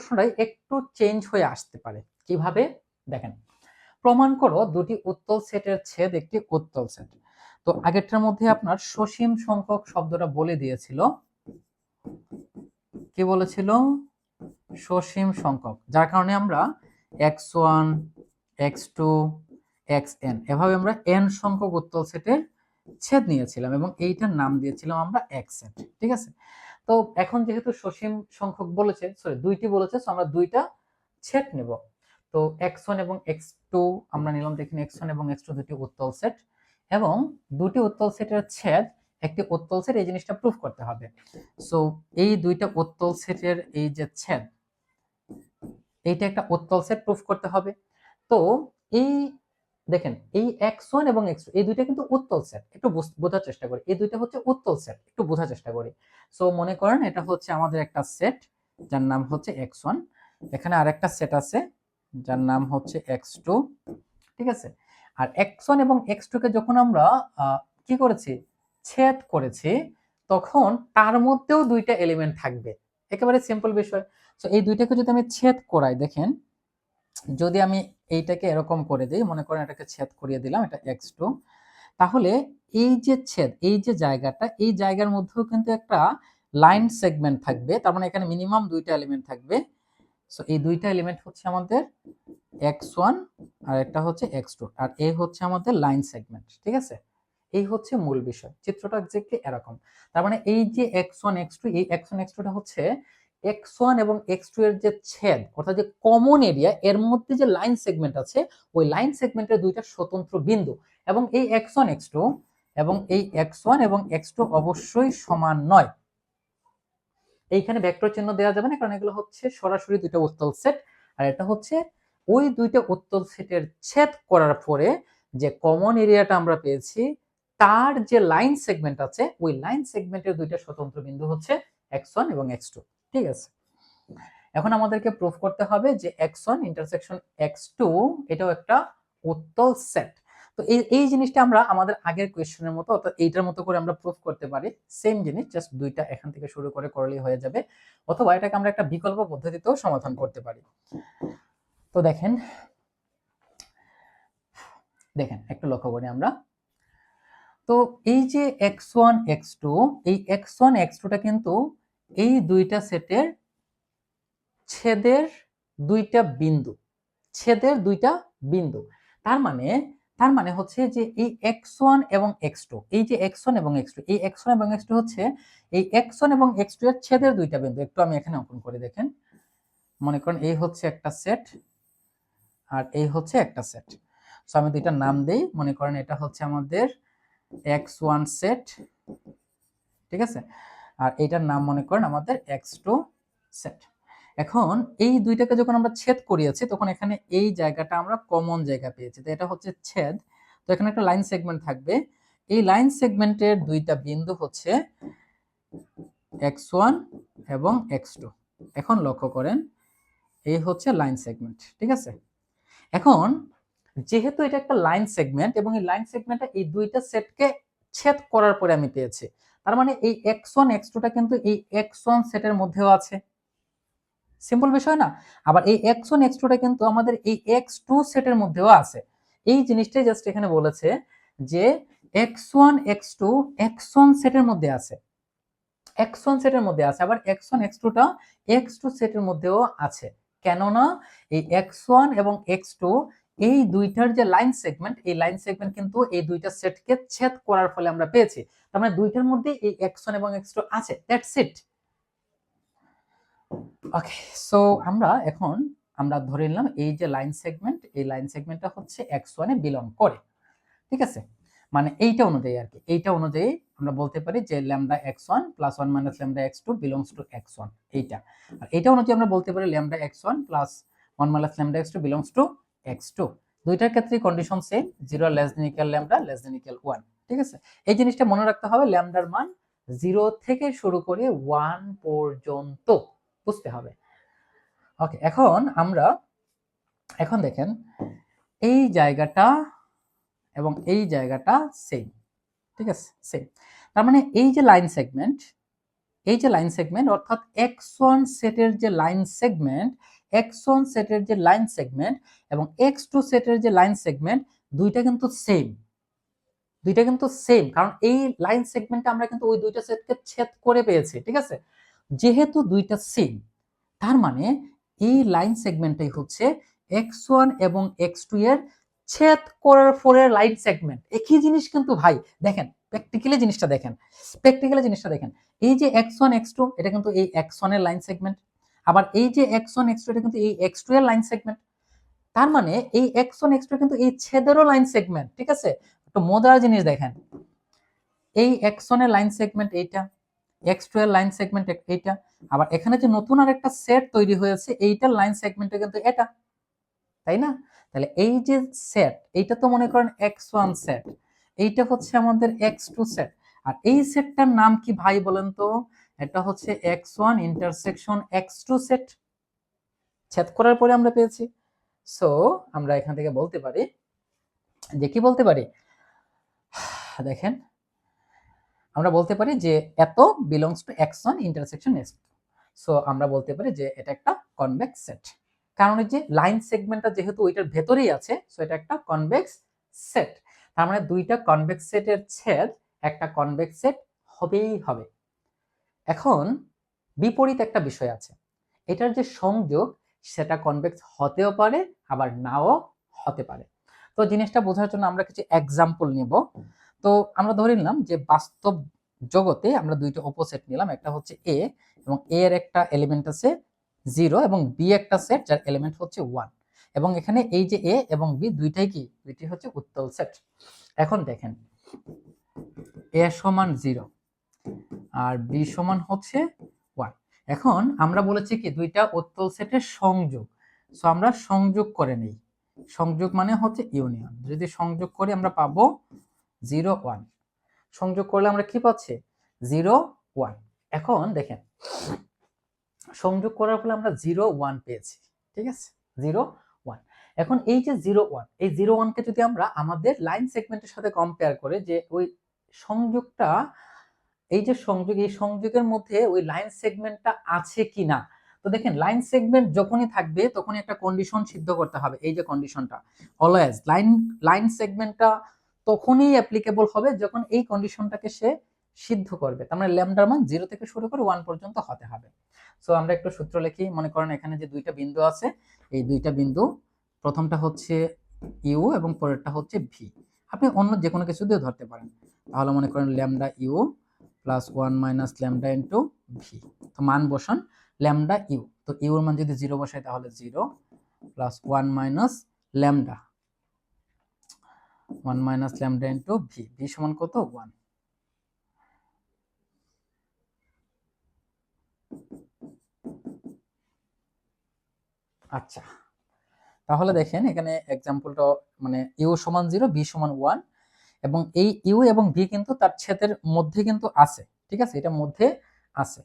প্রশ্নটাই একটু চেঞ্জ হয়ে আসতে পারে। কীভাবে? দেখেন, প্রমাণ করো দুটি উত্তল সেটের ছেদ একটি উত্তল সেট। তো আগেরটার মধ্যে আপনার সসীম সংখ্যক শব্দটা বলে দিয়েছিল। কি বলেছিল? সসীম সংখ্যক। যার কারণে আমরা X one, X two, X N, এভাবে আমরা এন সংখ্যক উত্তল সেটের ছেদ নিয়েছিলাম এবং এইটার নাম দিয়েছিলাম আমরা এক্স সেট ঠিক আছে? তো এখন যেহেতু সসীম সংখ্যক বলেছে সরি দুইটি বলেছে আমরা দুইটা ছেদ নেব। তো এক্স ওয়ান এবং এক্স টু আমরা নিলাম দেখুন এক্স ওয়ান এবং এক্স টু দুটি উত্তল সেট এবং দুটি উত্তল সেটের ছেদ, একটি উত্তল সেট এই জিনিসটা প্রুফ করতে হবে। সো এই দুইটা উত্তল সেটের এই যে ছেদ, এইটা একটা উত্তল সেট প্রুফ করতে হবে। তো এই দেখেন, এই এক্স ওয়ান এবং এক্স এই দুইটা কিন্তু উত্তল সেট একটু বুঝ- বোঝার চেষ্টা করি। এই দুইটা হচ্ছে উত্তল সেট একটু বোঝার চেষ্টা করি। সো মনে করেন এটা হচ্ছে আমাদের একটা সেট যার নাম হচ্ছে এক্স ওয়ান এখানে আরেকটা সেট আছে, যার নাম হচ্ছে এক্স টু ঠিক আছে? আর এক্স ওয়ান এবং এক্স টু কে যখন আমরা কি করেছি? ছেদ করেছি, তখন তার মধ্যেও দুইটা এলিমেন্ট থাকবে। একেবারে সিম্পল বিষয়। তো এই দুইটাকে যদি আমি ছেদ করাই, দেখেন, যদি আমি এইটাকে এরকম করে দিই, মনে করেন এটাকে ছেদ করিয়ে দিলাম, এটা এক্স টু তাহলে এই যে ছেদ, এই যে জায়গাটা, এই জায়গার মধ্যেও কিন্তু একটা লাইন সেগমেন্ট থাকবে, তার মানে এখানে মিনিমাম দুইটা এলিমেন্ট থাকবে। সো এই দুইটা এলিমেন্ট হচ্ছে আমাদের এক্স ওয়ান আর একটা হচ্ছে এক্স টু আর এই হচ্ছে আমাদের লাইন সেগমেন্ট ঠিক আছে? এই হচ্ছে মূল বিষয়, চিত্রটা এক্স্যাক্টলি এরকম। তার মানে এই যে এক্স ওয়ান এক্স টু এই এক্স ওয়ান এক্স টুটা হচ্ছে এক্স ওয়ান এবং এক্স টু এর যে ছেদ, অর্থাৎ যে কমন এরিয়া এর মধ্যে যে লাইন সেগমেন্ট আছে, ওই লাইন সেগমেন্টের দুইটা স্বতন্ত্র বিন্দু। এবং এই এক্স ওয়ান, এক্স টু, এবং এই এক্স ওয়ান এবং এক্স টু অবশ্যই সমান নয়। এইখানে ভেক্টর চিহ্ন দেওয়া যাবে না, কারণ এগুলো হচ্ছে সরাসরি দুইটা উত্তল সেট আর এটা হচ্ছে ওই দুইটা উত্তল সেটের ছেদ করার পরে যে কমন এরিয়াটা আমরা পেয়েছি, তার যে লাইন সেগমেন্ট আছে, ওই লাইন সেগমেন্টের দুইটা স্বতন্ত্র বিন্দু হচ্ছে এক্স ওয়ান এবং এক্স টু। ঠিক আছে? এখন আমাদেরকে প্রুফ করতে হবে যে X one intersection X two এটাও একটা উত্তল সেট তো এই এই জিনিসটা আমরা আমাদের আগের কোয়েশ্চেনের মতো, অর্থাৎ এইটার মতো করে আমরা প্রুফ করতে পারি। সেম জিনিস জাস্ট দুইটা এখান থেকে শুরু করে করলেই হয়ে যাবে। অথবা এটাকে আমরা একটা বিকল্প পদ্ধতিতেও সমাধান করতে পারি। তো দেখেন দেখেন, একটু লক্ষ্য করি আমরা। তো এই যে এক্স ওয়ান এক্স টু এই এক্স ওয়ান এক্স টুটা কিন্তু এই দুইটা সেটের ছেদের দুইটা বিন্দু, ছেদের দুইটা বিন্দু। তার মানে তার মানে হচ্ছে যে এই এক্স ওয়ান এবং এক্স টু এই যে এক্স ওয়ান এবং এক্স টু এই এক্স ওয়ান এবং এক্স টু হচ্ছে, এই এক্স ওয়ান এবং এক্স টু এর ছেদের দুইটা বিন্দু। একটু আমি এখানে অঙ্কন করে দেখেন। মনে করেন এই হচ্ছে একটা সেট আর এই হচ্ছে একটা সেট। সো আমি দুইটা নাম দেই। মনে করেন এটা হচ্ছে আমাদের এক্স ওয়ান সেট ঠিক আছে? আর এইটার নাম মনে করেন আমাদের এক্স টু সেট এখন এই দুইটাকে যখন আমরা ছেদ করিয়েছি, তখন এখানে এই জায়গাটা আমরা কমন জায়গা পেয়েছি। তো এটা হচ্ছে ছেদ। তো এখানে একটা লাইন সেগমেন্ট থাকবে। এই লাইন সেগমেন্টের দুইটা বিন্দু হচ্ছে এক্স ওয়ান এবং এক্স টু এখন লক্ষ্য করেন, এই হচ্ছে লাইন সেগমেন্ট ঠিক আছে? এখন যেহেতু এটা একটা লাইন সেগমেন্ট এবং এই লাইন সেগমেন্টটা এই দুইটা সেটকে ছেদ করার পরে আমি পেয়েছি তার মানে এই এক্স ওয়ান এক্স টুটা কিন্তু এই এক্স ওয়ান সেটের মধ্যেও আছে। সিম্পল বিষয় না? আবার এই এক্স ওয়ান এক্স টুটা কিন্তু আমাদের এই এক্স টু সেটের মধ্যেও আছে। এই জিনিসটাই জাস্ট এখানে বলেছে যে X one X two X one সেটের মধ্যে আছে। এক্স ওয়ান সেটের মধ্যে আছে, আবার এক্স ওয়ান এক্স টুটা এক্স টু সেটের মধ্যেও আছে। কেননা এই এক্স ওয়ান এবং এক্স টু এই দুইটার যে লাইন সেগমেন্ট এই লাইন সেগমেন্ট কিন্তু এই দুইটা সেটকে ছেদ করার ফলে আমরা পেয়েছি। তার মানে দুইটার মধ্যে এই এক্স এবং এক্স টু আছে। দ্যাটস ইট ওকে সো আমরা এখন, আমরা ধরে নিলাম এই যে লাইন সেগমেন্ট এই লাইন সেগমেন্টটা হচ্ছে এক্স ওয়ানে বিলং করে। ঠিক আছে? মানে এইটা অনুযায়ী আর কি। এইটা অনুযায়ী আমরা বলতে পারি যে lambda x one plus one minus lambda x two belongs to x one এইটা। আর এইটা অনুযায়ী আমরা বলতে পারি lambda x one plus one minus lambda x two belongs to x two. দুইটার ক্ষেত্রে condition same zero less lambda less one ঠিক আছে? এই জিনিসটা মনে রাখতে হবে ল্যামডার মান জিরো থেকে শুরু করে ওয়ান পর্যন্ত, বুঝতে হবে। ওকে এখন আমরা, এখন দেখেন, এই জায়গাটা এবং এই জায়গাটা সেম ঠিক আছে? সেম তার মানে এই যে লাইন সেগমেন্ট এই যে লাইন সেগমেন্ট অর্থাৎ এক্স ওয়ান সেটের যে লাইন সেগমেন্ট এক্স সেটের যে লাইন সেগমেন্ট এবং এক্স টু সেটের যে লাইন সেগমেন্ট দুইটা কিন্তু সেম দুইটা কিন্তু সেম কারণ এই লাইন সেগমেন্টে আমরা কিন্তু ওই দুইটা সেটকে ছেদ করে পেয়েছি, ঠিক আছে? যেহেতু দুইটা সেম তার মানে এই লাইন সেগমেন্টটাই হচ্ছে এক্স ওয়ান এবং এক্স টু এর ছেদ করার পরে লাইন সেগমেন্ট একই জিনিস কিন্তু ভাই, দেখেন প্র্যাকটিক্যালি জিনিসটা দেখেন প্র্যাকটিক্যালি জিনিসটা দেখেন। এই যে এক্স ওয়ান এক্স টু এটা কিন্তু এই এক্স ওয়ানের লাইন সেগমেন্ট আবার এই যে এক্স ওয়ান এক্স টু এটা কিন্তু এই এক্স টু এর লাইন সেগমেন্ট তার মানে এই এক্স ওয়ান এক্স টু কিন্তু এই ছেদেরও লাইন সেগমেন্ট ঠিক আছে? একটু মজার জিনিস দেখেন। এই এক্স ওয়ানের লাইন সেগমেন্ট এইটা এক্স টু এর লাইন সেগমেন্ট এইটা, আবার এখানে যে নতুন আর একটা সেট তৈরি হয়েছে, এইটার লাইন সেগমেন্টে কিন্তু এটা, তাই না? তাহলে এই যে সেট এইটা তো মনে করেন এক্স ওয়ান সেট এইটা হচ্ছে আমাদের এক্স টু সেট আর এই সেটটার নাম কি ভাই বলেন তো? এটা হচ্ছে x one intersection x two set ছেদ করার পরে আমরা পেয়েছি। সো আমরা এখান থেকে বলতে পারি, যে কি বলতে পারি? দেখেন, আমরা বলতে পারি যে এত belongs to x one intersection x so আমরা বলতে পারি যে এটা একটা কনভেক্স সেট কারণ যে লাইন সেগমেন্টটা যেহেতু ওইটার ভেতরেই আছে সো এটা একটা কনভেক্স সেট তার মানে দুইটা কনভেক্স সেটের ছেদ একটা কনভেক্স সেট হবেই হবে। এখন বিপরীত একটা বিষয় আছে। এটার যে সংযোগ, সেটা কনভেক্স হতেও পারে, আবার নাও হতে পারে। তো জিনিসটা বোঝার জন্য আমরা কিছু এক্সাম্পল নিব। তো আমরা ধরে নিলাম যে বাস্তব জগতে আমরা দুইটা অপোসেট নিলাম, একটা হচ্ছে এ এবং এ এর একটা এলিমেন্ট আছে জিরো এবং বি একটা সেট যার এলিমেন্ট হচ্ছে ওয়ান এবং এখানে এই যে এ এবং বি দুইটাই কি? দুইটি হচ্ছে উত্তল সেট এখন দেখেন এ সমান জিরো আর বি সমান হচ্ছে ওয়ান এখন আমরা বলেছি কি দুইটা উত্তল সেটের সংযোগ। সো আমরা সংযোগ করে নেই। সংযোগ মানে হচ্ছে ইউনিয়ন যদি সংযোগ করি আমরা পাবো জিরো ওয়ান সংযোগ করলে আমরা কি পাচ্ছি? জিরো ওয়ান এখন দেখেন, সংযোগ করার ফলে আমরা জিরো ওয়ান পেয়েছি। ঠিক আছে? জিরো ওয়ান এখন এই যে জিরো ওয়ান এই জিরো ওয়ানকে যদি আমরা আমাদের লাইন সেগমেন্টের সাথে কম্পেয়ার করে, যে ওই সংযোগটা এই যে সংযোগ, এই সংযোগের মধ্যে ওই লাইন সেগমেন্টটা আছে কি না তো দেখেন লাইন সেগমেন্ট যখনই থাকবে, তখনই একটা কন্ডিশন সিদ্ধ করতে হবে, এই যে কন্ডিশনটা অলওয়েজ লাইন লাইন সেগমেন্টটা তখনই অ্যাপ্লিকেবল হবে যখন এই কন্ডিশনটাকে সে সিদ্ধ করবে। তার মানে ল্যামডার মান জিরো থেকে শুরু করে ওয়ান পর্যন্ত হতে হবে। সো আমরা একটু সূত্র লিখি। মনে করেন এখানে যে দুইটা বিন্দু আছে, এই দুইটা বিন্দু, প্রথমটা হচ্ছে ইউ এবং পরেরটা হচ্ছে ভি আপনি অন্য যে কোনো কিছু দিয়ে ধরতে পারেন। তাহলে মনে করেন lambda u plus one minus lambda into v তো মান বসান ল্যামডা ইউ তো ইউর মান যদি জিরো বসাই তাহলে zero plus one minus lambda one minus lambda into v v সমান কত? ওয়ান আচ্ছা। তাহলে দেখেন এখানে এক্সাম্পলটা মানে ইউ সমান জিরো ভি সমান ওয়ান এবং এই ইউ এবং ভি কিন্তু তার ছেদের মধ্যে কিন্তু আছে, ঠিক আছে? এটা মধ্যে আছে।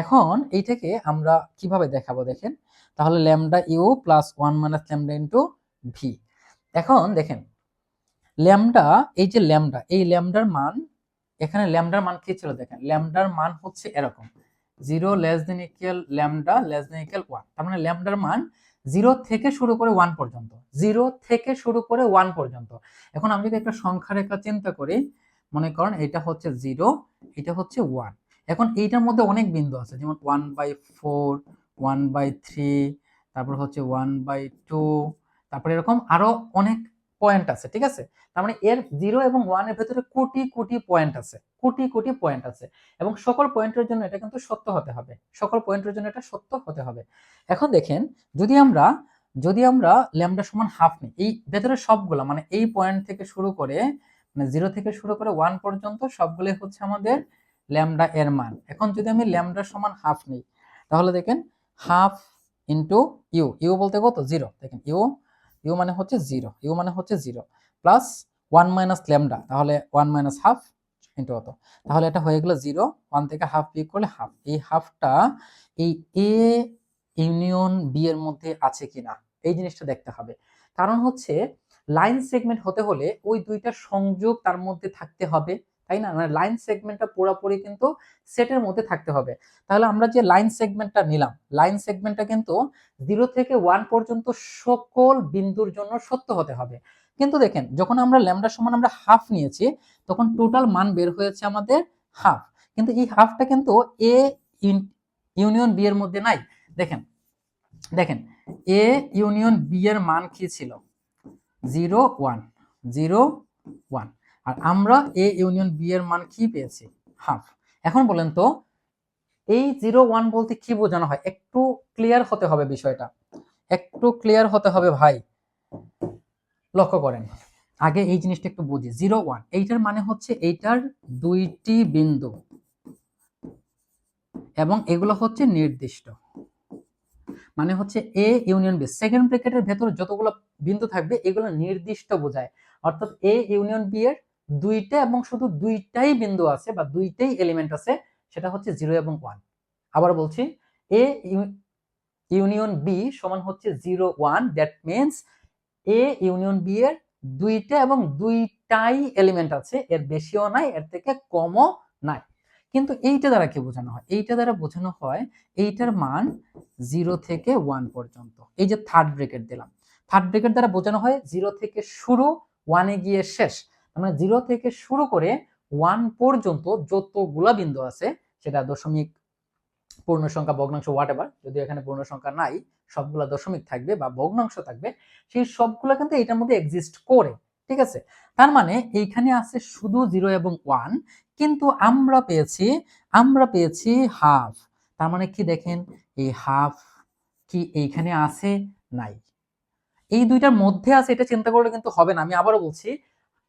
এখন এইটাকে আমরা কীভাবে দেখাবো দেখেন? তাহলে lambda u plus one minus lambda into v. এখন দেখেন, ল্যামডা, এই যে ল্যামডা, এই ল্যামডার মান, এখানে ল্যামডার মান কি ছিল দেখেন? ল্যামডার মান হচ্ছে এরকম, zero less than equal lambda less than equal one. তার মানে ল্যামডার মান জিরো থেকে শুরু করে ওয়ান পর্যন্ত, জিরো থেকে শুরু করে ওয়ান পর্যন্ত। এখন আমি যদি একটা সংখ্যা রেখা চিন্তা করি, মনে করেন এটা হচ্ছে জিরো, এটা হচ্ছে ওয়ান এখন এইটার মধ্যে অনেক বিন্দু আছে, যেমন one by four one by three তারপর হচ্ছে ওয়ান বাই টু তারপরে এরকম আরও অনেক পয়েন্ট আছে, ঠিক আছে? তার মানে এর জিরো এবং ওয়ানের ভেতরে কোটি কোটি পয়েন্ট আছে, কোটি কোটি পয়েন্ট আছে। এবং সকল পয়েন্টের জন্য এটা কিন্তু সত্য হতে হবে, সকল পয়েন্টের জন্য এটা সত্য হতে হবে। এখন দেখেন, যদি আমরা যদি আমরা ল্যামডা সমান হাফ নিই, এই ভেতরে সবগুলো মানে এই পয়েন্ট থেকে শুরু করে মানে জিরো থেকে শুরু করে ওয়ান পর্যন্ত সবগুলো হচ্ছে আমাদের ল্যামডা এর মান। এখন যদি আমি ল্যামডা সমান হাফ নিই, তাহলে দেখেন হাফ ইন্টু ইউ ইউ বলতে কত? জিরো দেখেন ইউ ইউ মানে হচ্ছে জিরো ইউ মানে হচ্ছে zero plus one minus lambda তাহলে ওয়ান মাইনাস হাফ ইন্টু কত? তাহলে এটা হয়ে গেল জিরো ওয়ান থেকে হাফ বিয়োগ করলে হাফ এই হাফটা এই এ ইউনিয়ন বি এর মধ্যে আছে কিনা? এই জিনিসটা দেখতে হবে। কারণ হচ্ছে লাইন সেগমেন্ট হতে হলে ওই দুইটা সংযোগ তার মধ্যে থাকতে হবে। তাই না? মানে লাইন সেগমেন্টটা পুরোপুরি কিন্তু সেটের মধ্যে থাকতে হবে। তাহলে আমরা যে লাইন সেগমেন্টটা নিলাম লাইন সেগমেন্টটা কিন্তু জিরো থেকে ওয়ান পর্যন্ত সকল বিন্দুর জন্য সত্য হতে হবে। কিন্তু দেখেন, যখন আমরা ল্যামডা সমান আমরা হাফ নিয়েছি, তখন টোটাল মান বের হয়েছে আমাদের হাফ কিন্তু এই হাফটা কিন্তু এ ইউনিয়ন বি এর মধ্যে নাই। দেখেন দেখেন এ ইউনিয়ন বি এর মান কি ছিল? জিরো ওয়ান জিরো ওয়ান আর আমরা এ ইউনিয়ন বি এর মান কি পেয়েছি? হাফ এখন বলেন তো এই জিরো ওয়ান বলতে কি বোঝানো হয়? একটু ক্লিয়ার হতে হবে বিষয়টা। একটু ক্লিয়ার হতে হবে ভাই। লক্ষ্য করেন, আগে এই জিনিসটা একটু বুঝি। জিরো ওয়ান এইটার মানে হচ্ছে এইটার দুইটি বিন্দু। এবং এগুলো হচ্ছে নির্দিষ্ট। মানে হচ্ছে এ ইউনিয়ন বি সেকেন্ড ব্র্যাকেটের ভেতর যতগুলো বিন্দু থাকবে, এগুলো নির্দিষ্ট বোঝায়। অর্থাৎ এ ইউনিয়ন বি এর দুইটা এবং শুধু দুইটাই বিন্দু আছে বা দুইটাই এলিমেন্ট আছে, সেটা হচ্ছে জিরো এবং ওয়ান আবার বলছি এ ইউনিয়ন বি সমান হচ্ছে zero one that means A union B এর দুইটা এবং দুইটাই এলিমেন্ট আছে, এর বেশিও নাই, এর থেকে কমও নাই। কিন্তু এইটা দ্বারা কি বোঝানো হয়? এইটা দ্বারা বোঝানো হয়, এইটার মান জিরো থেকে ওয়ান পর্যন্ত। এই যে থার্ড ব্রেকেট দিলাম। থার্ড ব্রেকেট দ্বারা বোঝানো হয় জিরো থেকে শুরু ওয়ানে গিয়ে শেষ। মানে জিরো থেকে শুরু করে ওয়ান পর্যন্ত যতগুলা বিন্দু আছে, সেটা দশমিক পূর্ণ সংখ্যা ভগ্নাংশ হোয়াট এভার যদি এখানে পূর্ণ সংখ্যা নাই, সবগুলা দশমিক থাকবে বা ভগ্নাংশ থাকবে, সেই সবগুলো কিন্তু এটার মধ্যে এক্সিস্ট করে, ঠিক আছে? তার মানে এইখানে আছে শুধু জিরো এবং ওয়ান কিন্তু আমরা পেয়েছি আমরা পেয়েছি হাফ তার মানে কি দেখেন, এই হাফ কি এইখানে আছে? নাই। এই দুইটার মধ্যে আছে, এটা চিন্তা করলে কিন্তু হবে না, আমি আবারও বলছি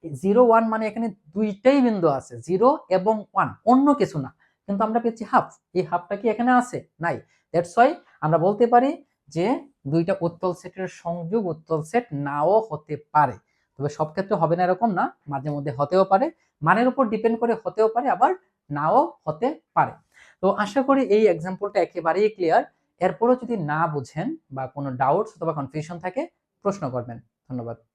জিরো ওয়ান মানে এখানে দুইটাই বিন্দু আছে জিরো এবং ওয়ান অন্য কিছু না। কিন্তু আমরা পেয়েছি হাফ এই হাফটা কি এখানে আছে? নাই। দ্যাটস ওয়াই আমরা বলতে পারি যে দুইটা উত্তল সেটের সংযোগ উত্তল সেট নাও হতে পারে। তবে সব ক্ষেত্রে হবে না এরকম না, মাঝে মধ্যে হতেও পারে। মানের উপর ডিপেন্ড করে হতেও পারে, আবার নাও হতে পারে। তো আশা করি এই এক্সাম্পলটা একেবারেই ক্লিয়ার এরপরও যদি না বুঝেন বা কোনো ডাউটস অথবা কনফিউশন থাকে, প্রশ্ন করবেন। ধন্যবাদ।